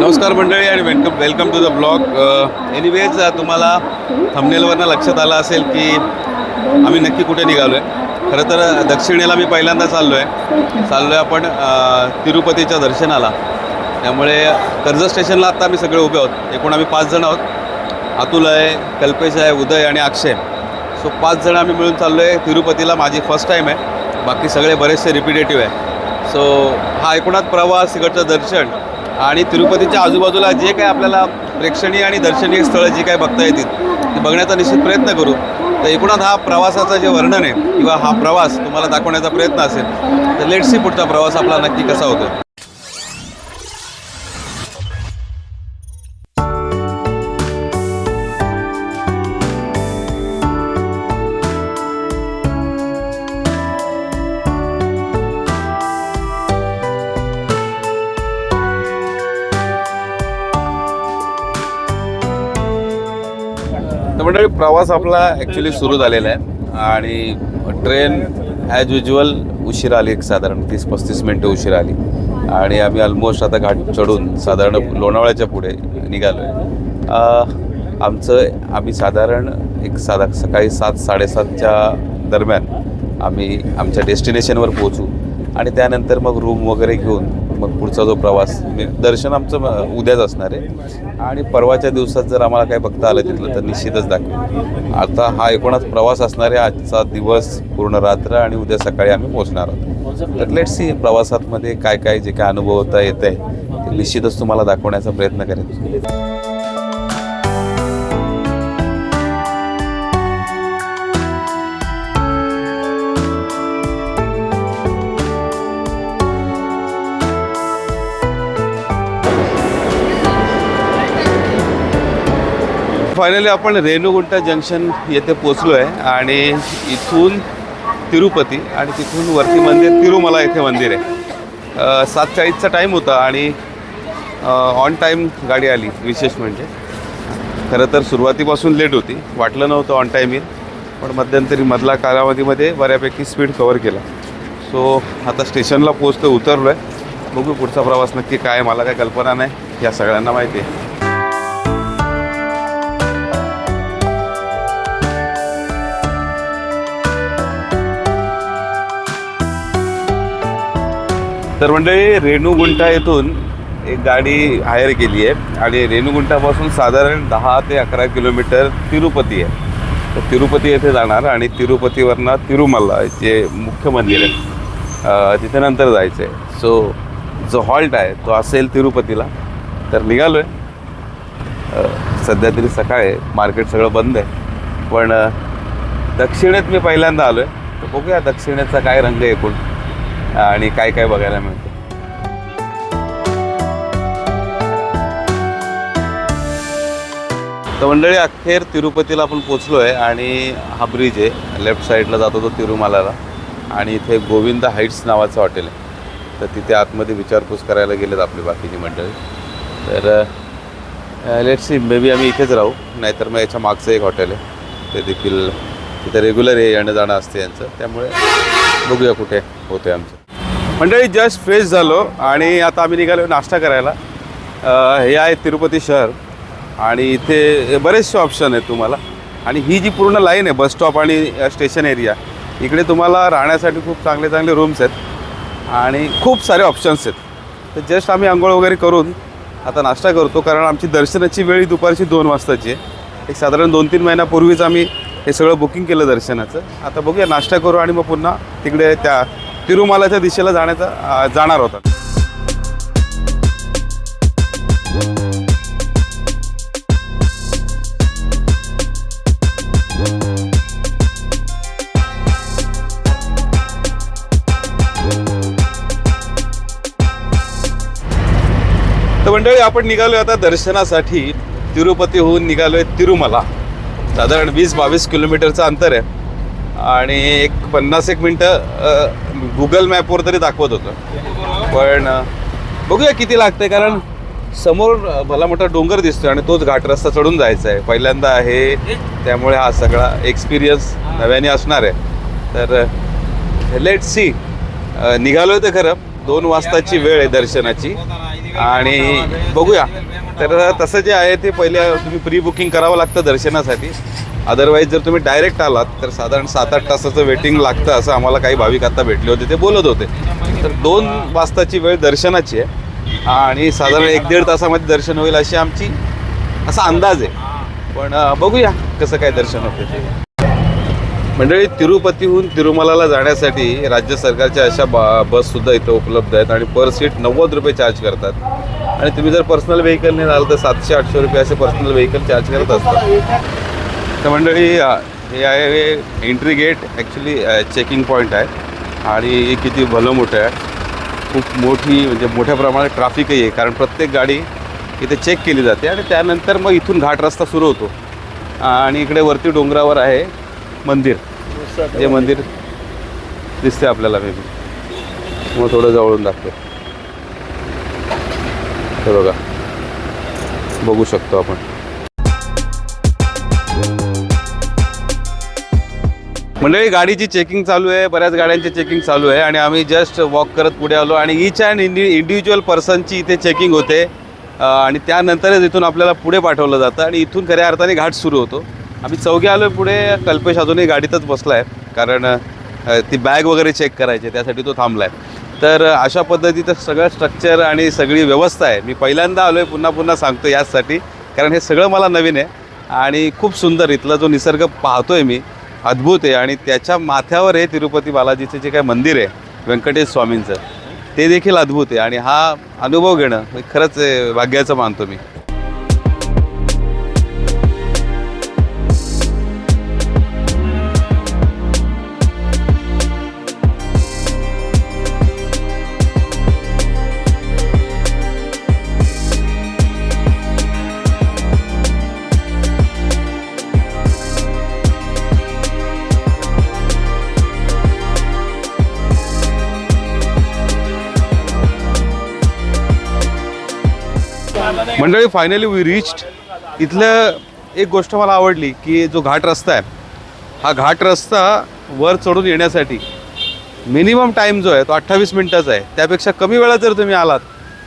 नमस्कार मंडळी आणि welcome welcome to the blog anyways तुम्हाला थंबनेलवरनं लक्षात आलं असेल की आम्ही नक्की कुठे निघालो आहे खरं तर दक्षिणेला मी पहिल्यांदा चाललो आहे चाललो आहे आपण uh, तिरुपतीच्या दर्शनाला. त्यामुळे कर्ज स्टेशनला आत्ता आम्ही सगळे उभे आहोत. एकूण आम्ही पाच जण आहोत. अतुल आहे कल्पेश आहे उदय आणि अक्षय. सो पाच जण आम्ही मिळून चाललो आहे तिरुपतीला माझी फर्स्ट टाईम आहे. बाकी सगळे बरेचसे रिपिटेटिव्ह आहे. सो हा एकूणात प्रवास इकडचं दर्शन. आणि तिरुपतीच्या आजूबाजूला जे काही आपल्याला प्रेक्षणीय आणि दर्शनीय स्थळं जी काही बघता येतील ते बघण्याचा निश्चित प्रयत्न करू. तर एकूणात हा प्रवासाचं जे वर्णन आहे किंवा हा प्रवास तुम्हाला दाखवण्याचा प्रयत्न असेल तर लेट सी पुढचा प्रवास आपला नक्की कसा होतो मंडळी प्रवास आपला ॲक्च्युली सुरू झालेला आहे. आणि ट्रेन ॲज युज्युअल उशीर आली एक साधारण तीस पस्तीस मिनटं उशीर आली. आणि आम्ही ऑलमोस्ट आता घाट चढून साधारण लोणावळ्याच्या पुढे निघालो आहे आमचं आम्ही साधारण एक साधा सकाळी सात साडेसातच्या दरम्यान आम्ही आमच्या डेस्टिनेशनवर पोहोचू. आणि त्यानंतर मग रूम वगैरे घेऊन मग पुढचा जो प्रवास म्हणजे दर्शन आमचं उद्याच असणार आहे. आणि परवाच्या दिवसात जर आम्हाला काही बघता आलं तिथलं तर निश्चितच दाखवू आता हा एकूणच प्रवास असणार आहे. आजचा दिवस पूर्ण रात्र आणि उद्या सकाळी आम्ही पोहोचणार आहोत. तर लेट्स सी प्रवासातमध्ये काय काय जे काय अनुभवता येत आहे ते निश्चितच तुम्हाला दाखवण्याचा प्रयत्न करेन. फायनली आपण रेणुगुंटा जंक्शन येथे पोचलो आहे आणि इथून तिरुपती आणि तिथून वरती मंदिर तिरुमला येथे मंदिर आहे. सात चाळीसचा टाईम होता आणि ऑन टाईम गाडी आली विशेष म्हणजे. खरं तर सुरुवातीपासून लेट होती. वाटलं नव्हतं ऑन टाईम येईल पण मध्यंतरी मधला कालावधीमध्ये बऱ्यापैकी स्पीड कवर केला. सो आता स्टेशनला पोचतो उतरलो आहे बघू पुढचा प्रवास नक्की काय मला काय कल्पना नाही. या सगळ्यांना माहिती आहे. तर मंडळी रेणुगुंटा येथून एक गाडी हायर केली आहे आणि रेणुगुंटापासून साधारण दहा ते अकरा किलोमीटर तिरुपती आहे. तर तिरुपती येथे जाणार आणि तिरुपतीवरनं तिरुमल्ला जे मुख्य मंदिर आहे तिथे नंतर जायचं आहे सो जो हॉल्ट आहे तो असेल तिरुपतीला. तर निघालो आहे सध्या तरी सकाळ आहे मार्केट सगळं बंद आहे. पण दक्षिणेत मी पहिल्यांदा आलो आहे तर बघूया दक्षिणेचा काय रंग आहे एकूण. आणि काय काय बघायला मिळतं. तर मंडळी अखेर तिरुपतीला आपण पोचलो आहे आणि हा ब्रिज आहे. लेफ्ट साईडला जातो तो तिरुमालाला आणि इथे गोविंद हाईट्स नावाचं हॉटेल आहे. तर तिथे आतमध्ये विचारपूस करायला गेलेत आपली बाकीची मंडळी. तर लेट सी मे बी आम्ही इथेच राहू. नाहीतर मग याच्या मागचं एक हॉटेल आहे. ते देखील तिथे रेग्युलर हे येणं जाणं असते यांचं. त्यामुळे बघूया कुठे होते आमचं. मंडळी जस्ट फ्रेश झालो आणि आता आम्ही निघालो नाश्ता करायला. हे आहे तिरुपती शहर आणि इथे बरेचसे ऑप्शन आहेत तुम्हाला. आणि ही जी पूर्ण लाईन आहे बस स्टॉप आणि स्टेशन एरिया इकडे तुम्हाला राहण्यासाठी खूप चांगले चांगले रूम्स आहेत आणि खूप सारे ऑप्शन्स आहेत. तर जस्ट आम्ही आंघोळ वगैरे करून आता नाश्ता करतो कारण आमची दर्शनाची वेळ दुपारची दोन वाजताची आहे. एक साधारण दोन तीन महिन्यापूर्वीच आम्ही हे सगळं बुकिंग केलं दर्शनाचं. आता बघूया नाश्ता करू आणि मग पुन्हा तिकडे त्या तिरुमालाच्या दिशेला जाण्याचा जाणार होता. तर मंडळी आपण निघालोय आता दर्शनासाठी. तिरुपतीहून निघालोय तिरुमला. साधारण वीस बावीस किलोमीटरचं अंतर आहे. आणि एक पन्नास एक मिनटं गुगल मॅपवर तरी दाखवत होतं. पण बघूया किती लागते कारण समोर भला मोठा डोंगर दिसतोय आणि तोच घाट रस्ता चढून जायचा आहे पहिल्यांदा आहे त्यामुळे हा सगळा एक्सपिरियन्स नव्याने असणार आहे. तर लेट सी निघालो तर खरं दोन वाजताची वेळ आहे दर्शनाची. आणि बघूया. तर तसं जे आहे ते पहिल्या तुम्ही प्री बुकिंग करावं लागतं दर्शनासाठी. अदरवाईज जर तुम्ही डायरेक्ट आलात तर साधारण सात आठ तासाचं वेटिंग लागतं असं आम्हाला काही भाविक आता भेटले होते ते बोलत होते. तर दोन वाजताची वेळ दर्शनाची आहे. आणि साधारण एक दीड तासामध्ये दर्शन होईल अशी आमची असा अंदाज आहे. पण बघूया कसं काय दर्शन होते ते. मंडळी तिरुपतीहून तिरुमलाला जाण्यासाठी राज्य सरकारच्या अशा बा बससुद्धा इथं उपलब्ध आहेत आणि पर सीट नव्वद रुपये चार्ज करतात. आणि तुम्ही जर पर्सनल व्हेकलने राहिलं तर सातशे आठशे रुपये असे पर्सनल व्हेकल चार्ज करत असतात. तर मंडळी हे आहे entry gate actually checking point आहे. आणि हे किती भलं मोठं आहे. खूप मोठी म्हणजे मोठ्या प्रमाणात ट्राफिकही आहे. कारण प्रत्येक गाडी इथे चेक केली जाते आणि त्यानंतर मग इथून घाट रस्ता सुरू होतो. आणि इकडे वरती डोंगरावर आहे मंदिर. हे मंदिर दिसते आपल्याला मे बी मग थोडं जवळून दाखवतो. हे बघा. बघू शकतो आपण. मंडळी गाडीची चेकिंग चालू आहे बऱ्याच गाड्यांची चेकिंग चालू आहे आणि आम्ही जस्ट वॉक करत पुढे आलो आणि इच अँड इंडि इंडिव्हिज्युअल पर्सनची इथे चेकिंग होते. आणि त्यानंतरच इथून आपल्याला पुढे पाठवलं जातं आणि इथून खऱ्या अर्थाने घाट सुरू होतो. आम्ही चौघे आलो पुढे कल्पेश अजूनही गाडीतच बसला आहे कारण ती बॅग वगैरे चेक करायची आहे, त्यासाठी तो थांबला आहे तर अशा पद्धतीचं सगळं स्ट्रक्चर आणि सगळी व्यवस्था आहे. मी पहिल्यांदा आलो आहे पुन्हा पुन्हा सांगतो याचसाठी कारण हे सगळं मला नवीन आहे. आणि खूप सुंदर इथला जो निसर्ग पाहतो आहे मी अद्भुत आहे आणि त्याच्या माथ्यावर आहे तिरुपती बालाजीचं जे काय मंदिर आहे व्यंकटेश स्वामींचं ते देखील अद्भुत आहे. आणि हा अनुभव घेणं खरंच भाग्याचं मानतो मी. मंडळी फायनली वी रिच्ड इथलं एक गोष्ट मला आवडली की जो घाट रस्ता आहे हा घाट रस्ता वर चढून येण्यासाठी मिनिमम टाईम जो आहे तो अठ्ठावीस मिनिटाचा आहे. त्यापेक्षा कमी वेळात जर तुम्ही आलात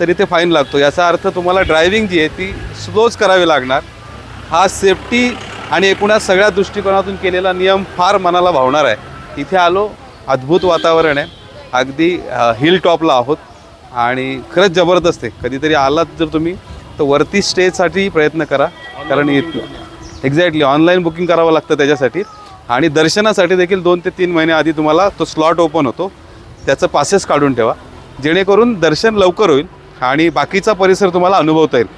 तर इथे फाईन लागतो. याचा अर्थ तुम्हाला ड्रायव्हिंग जी आहे ती स्लोच करावी लागणार. हा सेफ्टी आणि एकूणच सगळ्या दृष्टिकोनातून केलेला नियम फार मनाला भावणार आहे. इथे आलो अद्भुत वातावरण आहे. अगदी हिल टॉपला आहोत. आणि खरंच जबरदस्त आहे. कधीतरी आलात जर तुम्ही तर वरती स्टेसाठी प्रयत्न करा. कारण एक्झॅक्टली ऑनलाईन बुकिंग करावं लागतं त्याच्यासाठी. आणि दर्शनासाठी देखील दोन ते तीन महिने आधी तुम्हाला तो स्लॉट ओपन होतो. त्याचं पासेस काढून ठेवा. जेणेकरून दर्शन लवकर होईल आणि बाकीचा परिसर तुम्हाला अनुभवता येईल.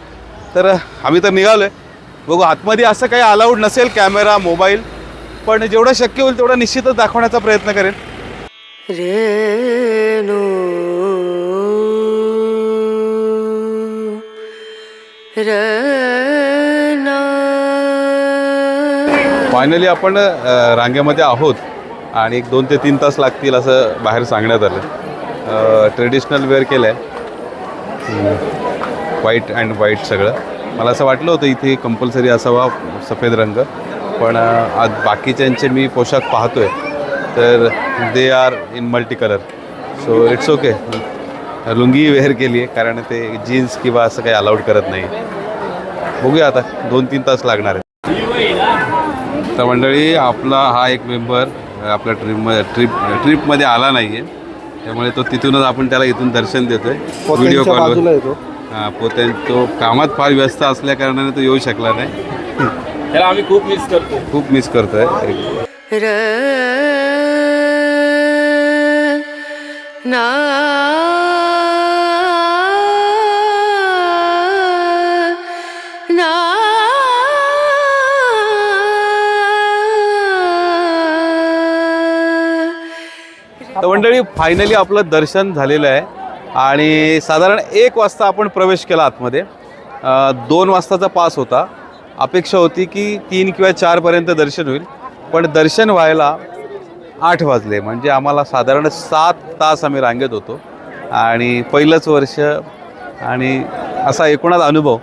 तर आम्ही तर निघालो आहे बघू आतमध्ये असं काही अलाउड नसेल कॅमेरा मोबाईल पण जेवढं शक्य होईल तेवढं निश्चितच दाखवण्याचा प्रयत्न करेन. रेणु फायनली आपण रांगेमध्ये आहोत आणि एक दोन ते तीन तास लागतील असं बाहेर सांगण्यात आलं. ट्रेडिशनल वेअर केलं आहे व्हाईट अँड व्हाईट सगळं. मला असं वाटलं होतं इथे कंपल्सरी असावा सफेद रंग पण आज बाकीच्यांचे मी पोशाख पाहतो आहे तर they are in multi colour so it's okay lungi wear केली आहे कारण ते जीन्स किंवा असं काही अलाउड करत नाही. बघूया आता दोन तीन तास लागणार आहे तर मंडळी आपला हा एक मेंबर आपल्या ट्रिप ट्रिप ट्रिपमध्ये आला नाही आहे त्यामुळे तो तिथूनच आपण त्याला इथून दर्शन देतोय. व्हिडिओ पोत्यांच्या बाजूला कॉल हां पोत्यां तो कामात फार व्यस्त असल्या कारणाने तो येऊ शकला नाही. त्याला आम्ही खूप मिस करतो. खूप मिस करतोय. ना मंडळी फायनली आपलं दर्शन झालेलं आहे. आणि साधारण एक वाजता आपण प्रवेश केला आतमध्ये. दोन वाजताचा पास होता. अपेक्षा होती की तीन किंवा चारपर्यंत दर्शन होईल. पण दर्शन व्हायला आठ वाजले. म्हणजे आम्हाला साधारण सात तास आम्ही रांगेत होतो. आणि पहिलंच वर्ष आणि असा एकूणच अनुभव.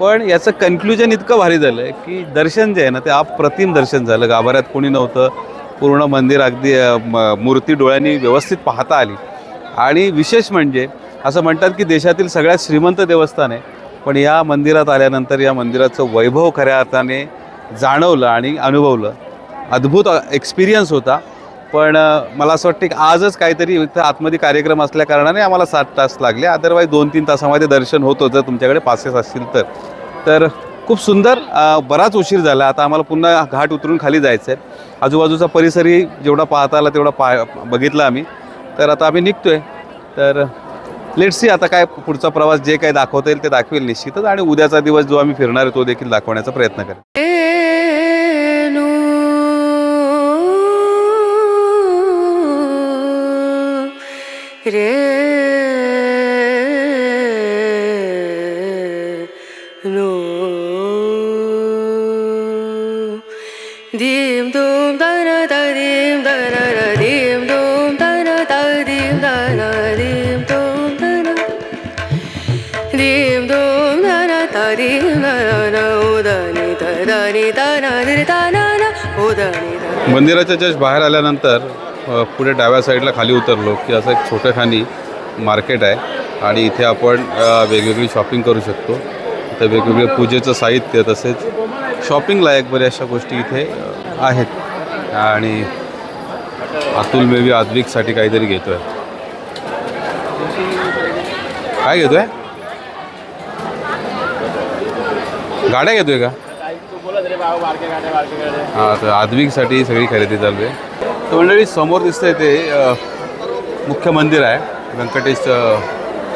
पण याचं कन्क्लुजन इतकं भारी झालं आहे की दर्शन जे आहे ना ते अप्रतिम दर्शन झालं. गाभाऱ्यात कोणी नव्हतं. पूर्ण मंदिर अगदी म- मूर्ती डोळ्यांनी व्यवस्थित पाहता आली. आणि विशेष म्हणजे असं म्हणतात की देशातील सगळ्यात श्रीमंत देवस्थान आहे. पण या मंदिरात आल्यानंतर या मंदिराचं वैभव खऱ्या अर्थाने जाणवलं आणि अनुभवलं. अद्भुत एक्सपिरियन्स होता. पण मला असं वाटतं की आजच काहीतरी इथं आतमध्ये कार्यक्रम असल्या कारणाने आम्हाला सात तास लागले. अदरवाईज दोन तीन तासामध्ये दर्शन होतं जर तुमच्याकडे पासेस असतील तर. तर खूप सुंदर बराच उशीर झाला. आता आम्हाला पुन्हा घाट उतरून खाली जायचं आहे आजूबाजूचा परिसरही जेवढा पाहता आला तेवढा पा बघितला आम्ही. तर आता आम्ही निघतो आहे तर लेट्सी आता काय पुढचा प्रवास जे काही दाखवता येईल ते दाखवेल निश्चितच. आणि उद्याचा दिवस जो आम्ही फिरणार आहे तो देखील दाखवण्याचा प्रयत्न करेल. रे धीम दोम दन द दीम दन र दीम दोम दन द दीम दन दीम दोम दन दीम दोम दन द दीम दन उदनी दनी दन दिर दन उदनी दन मंदिराच्या जस्ट बाहेर आल्यानंतर पुढे डाव्या साईडला खाली उतरलो की असं एक छोटं खाली मार्केट आहे आणि इथे आपण वेगवेगळी शॉपिंग करू शकतो. तर वेगवेगळे पूजेचं साहित्य तसेच शॉपिंग लायक बऱ्याचशा गोष्टी इथे आहेत. आणि अतुल मेबी आद्विकसाठी काहीतरी घेतो आहे काय घेतो आहे गाड्या घेतोय का? हां तर आद्विकसाठी सगळी खरेदी चालू आहे. तर मंडळी समोर दिसतंय ते मुख्य मंदिर आहे. व्यंकटेश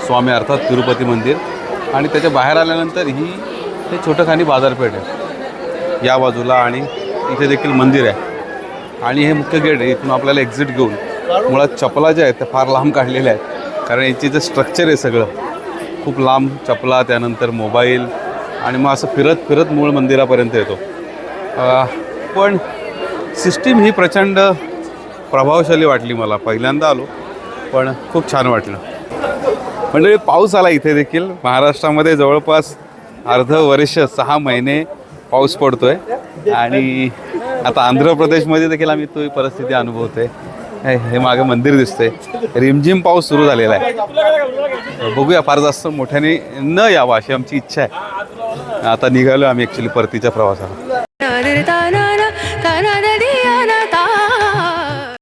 स्वामी अर्थात तिरुपती मंदिर. आणि त्याच्या बाहेर आल्यानंतर ही हे छोटं खानी बाजारपेठ आहे. या बाजूला आणि इथे देखील मंदिर आहे. आणि हे मुख्य गेट आहे. इथून आपल्याला एक्झिट घेऊन मुळात चपला ज्या आहेत त्या फार लांब काढलेल्या आहेत. कारण याचे जे स्ट्रक्चर आहे सगळं खूप लांब चपला त्यानंतर मोबाईल आणि मग असं फिरत फिरत मूळ मंदिरापर्यंत येतो. पण सिस्टीम ही प्रचंड प्रभावशाली वाटली मला. पहिल्यांदा आलो पण खूप छान वाटलं. म्हणजे पाऊस आला इथे देखील. महाराष्ट्रामध्ये जवळपास अर्ध वर्ष सहा महिने पाऊस पडतोय. आणि आता आंध्र प्रदेशमध्ये देखील आम्ही तो परिस्थिती अनुभवतोय. हे हे मागे मंदिर दिसतंय. रिमझिम पाऊस सुरू झालेला आहे. बघूया फार जास्त मोठ्याने न यावा अशी आमची इच्छा आहे. आता निघालो आम्ही ॲक्च्युली परतीच्या प्रवासाला.